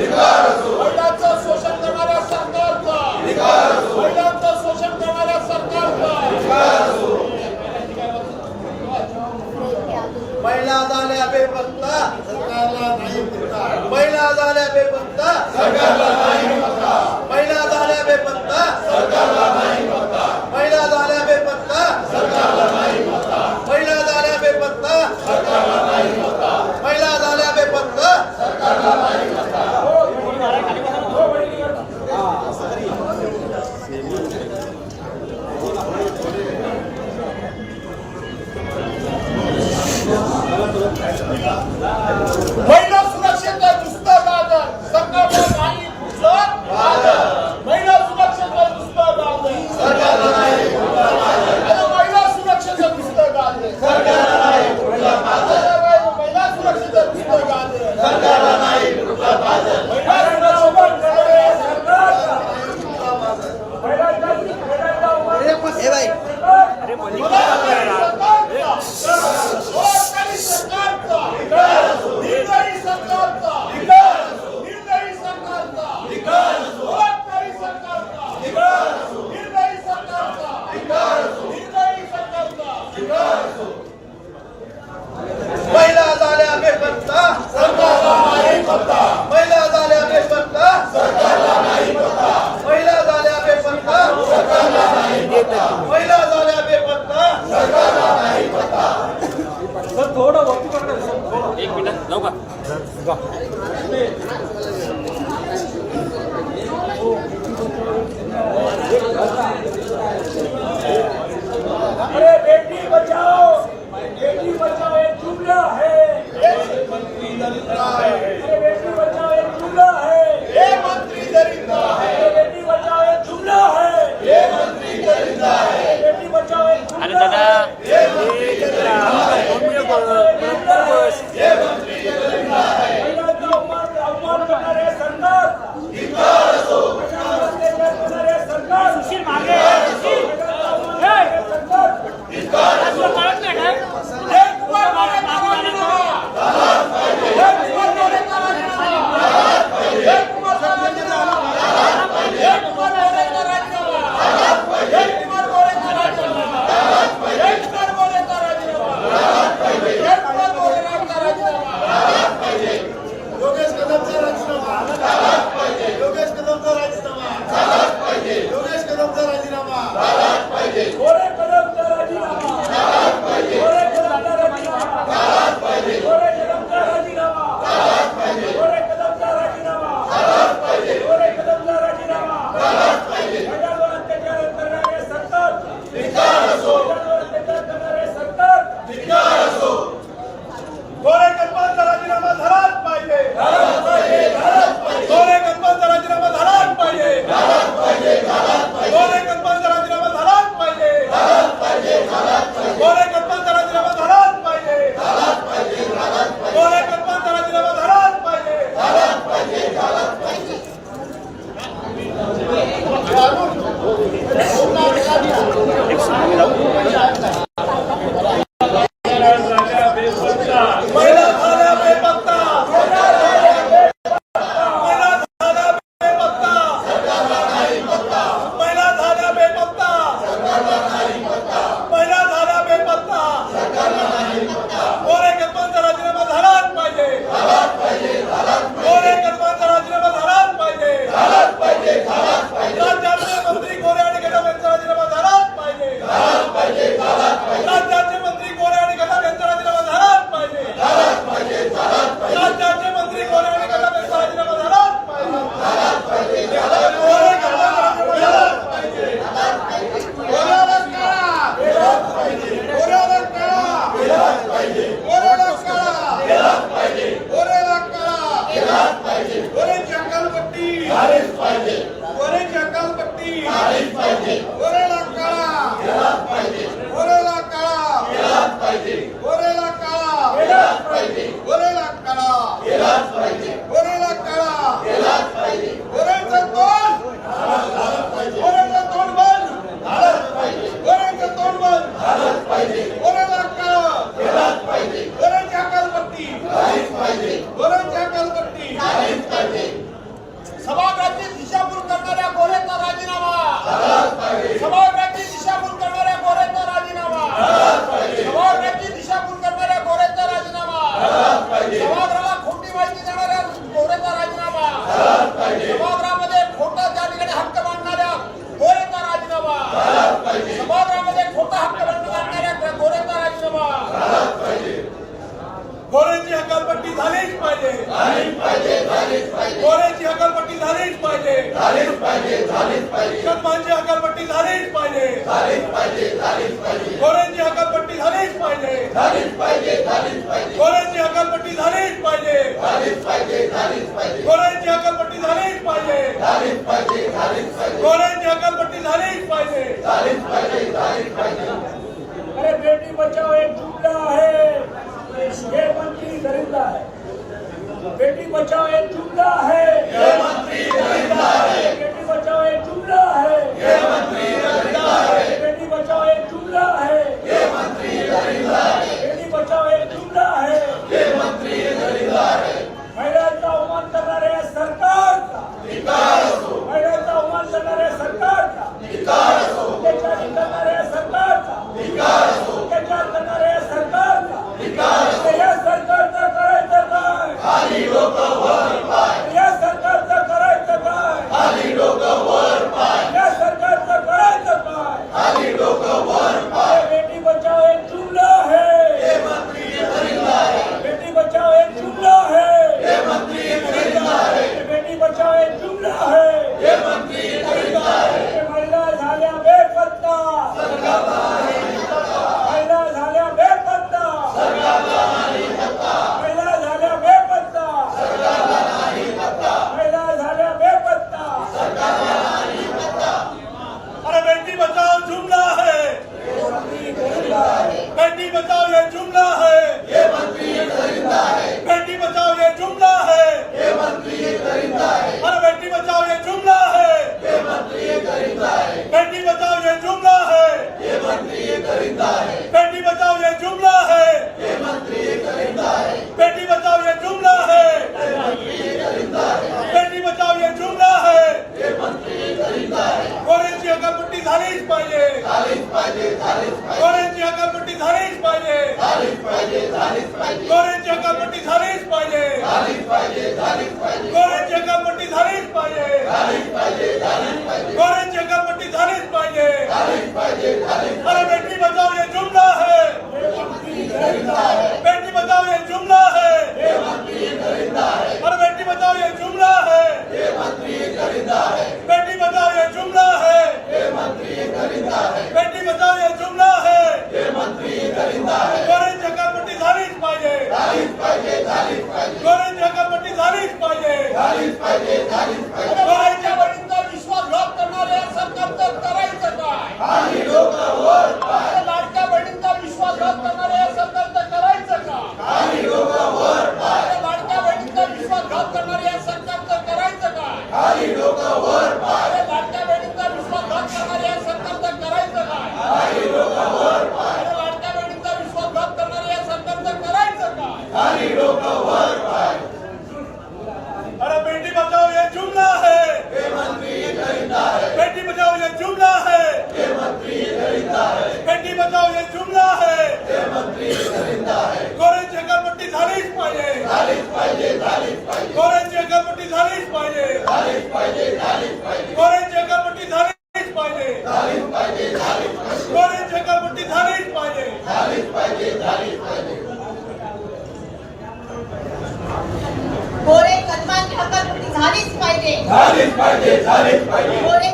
महिलांचं शोषण करणाऱ्या सरकारचा. महिलांचं शोषण करणाऱ्या महिला झाल्या बेपत्ता सरकारला नाही महिला झाल्या बेपत्ता सरकारला थोडं वरती एक मिनिट जाऊ का? कोरेची हकालपट्टी झालीच पाहिजे झालीच हकालपट्टी झालीच पाहिजे झालीच पाहिजे झालीच पाहिजे शतमानची हकालपट्टी झालीच पाहिजे झालीच पाहिजे झालीच पाहिजे हकालपट्टी झालीच पाहिजे झालीच पाहिजे झालीच पाहिजे कोरेची हकालपट्टी झालीच पाहिजे झालीच पाहिजे हकालपट्टी झालीच पाहिजे झालीच हकालपट्टी झालीच पाहिजे Israel Judah झालीच पाहिजे झालीच पाहिजे. गोरे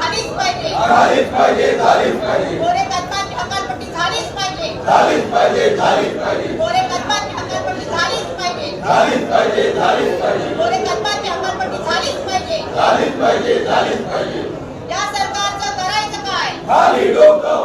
झालीच पाहिजे. झालीच पाहिजे झालीच पाहिजे. गोरे कदमांची हकालपट्टी झालीच पाहिजे. झालीच पाहिजे झालीच पाहिजे. गोरे झालीच पाहिजे. झालीच पाहिजे या सरकारचं करायचं काय? खाली डोकं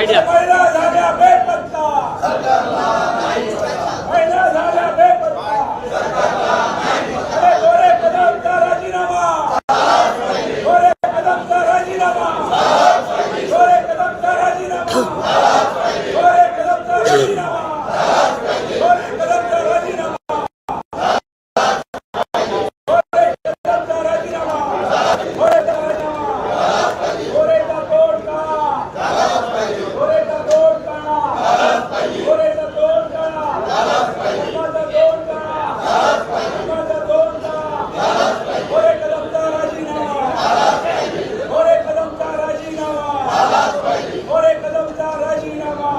ये मोरे कदमचा राजीनामा।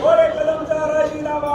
मोरे कदमचा राजीनामा।